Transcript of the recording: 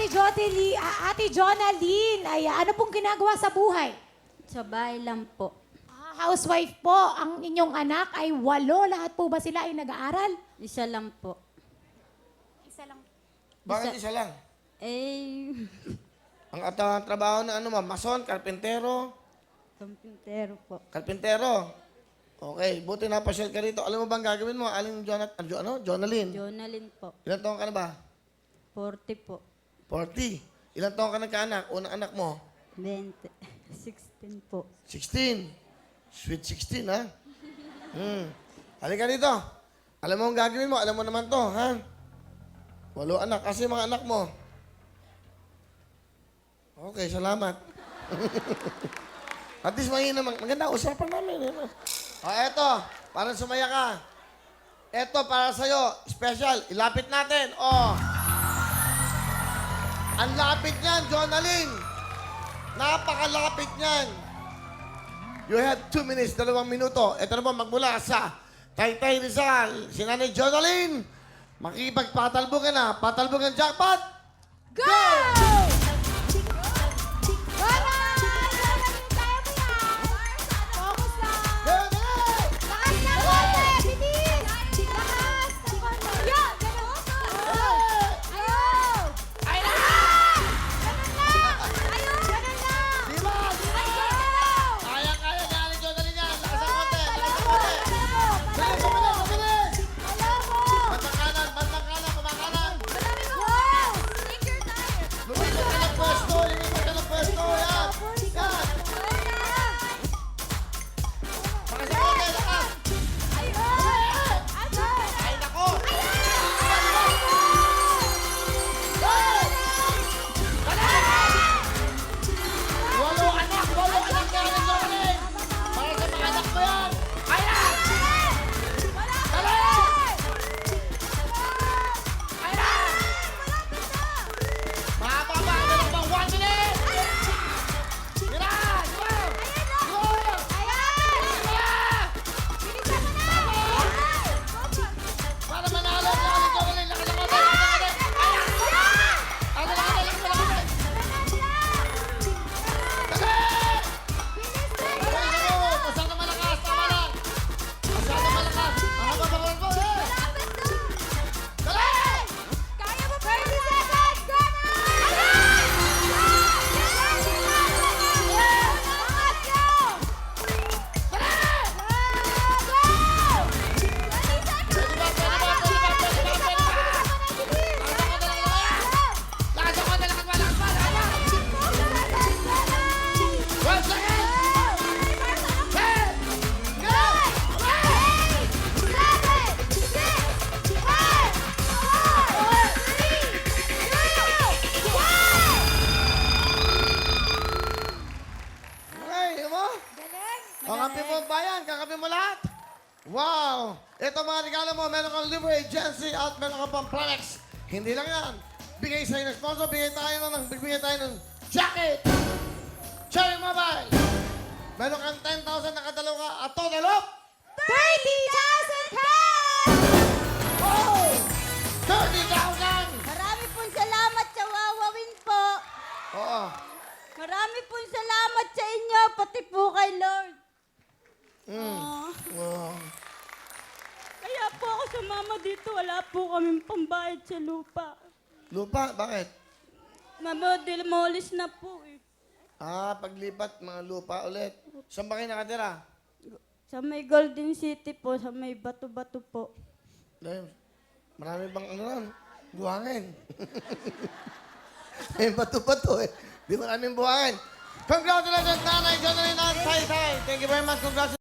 Ate Jotely, ah, Ate Jonaline, ay, ano pong ginagawa sa buhay? Sa bahay lang po. Ah, housewife po, ang inyong anak ay walo. Lahat po ba sila ay nag-aaral? Isa lang po. Isa lang. Bakit isa lang? Eh, Ang atang trabaho na ano mo, mason, karpentero, kampintero po. karpentero. Okay, buti na pasyal ka rito. Alam mo bang gagawin mo? Aling Jonathan, ano? Jonalyn. Jonalyn po. Ilan taong ka na ba? 40 po. 40. Ilan taong ka nagkaanak? Unang anak mo? 20. 16 po. 16. Sweet 16, ha? Hmm. Halika dito. Alam mo ang gagawin mo. Alam mo naman to, ha? Walo anak. Kasi mga anak mo. Okay, salamat. At least mahina. Mag maganda, usapan namin. eh. O, eto. Para sumaya ka. Eto, para sa'yo. Special. Ilapit natin. O. Ang lapit niyan, Jonalyn. Napakalapit niyan. You have two minutes, dalawang minuto. Ito naman magmula sa Taytay Rizal, si Nanay Jonalyn. Makipagpatalbo na. Patalbo ng jackpot. Go! Wala! Wow! Ito mga regalo mo, meron kang libre agency at meron kang pang Planex. Hindi lang yan. Bigay sa'yo ng sponsor, bigay tayo ng, bigay tayo ng jacket! Cherry Mobile! Meron kang 10,000 na kadalaw ka at total of 30,000 pesos! Sumama dito, wala po kaming pambayad sa lupa. Lupa, bakit? Mamodemolis na po eh. Ah, paglipat mga lupa ulit. Saan ba kayo nakatira? Sa may Golden City po, sa may bato-bato po. Dahil, marami bang ano ron? Buhangin. May bato-bato eh. Di maraming buhangin. Congratulations, Nanay Jonalyn at Tay Tay. Thank you very much. Congratulations.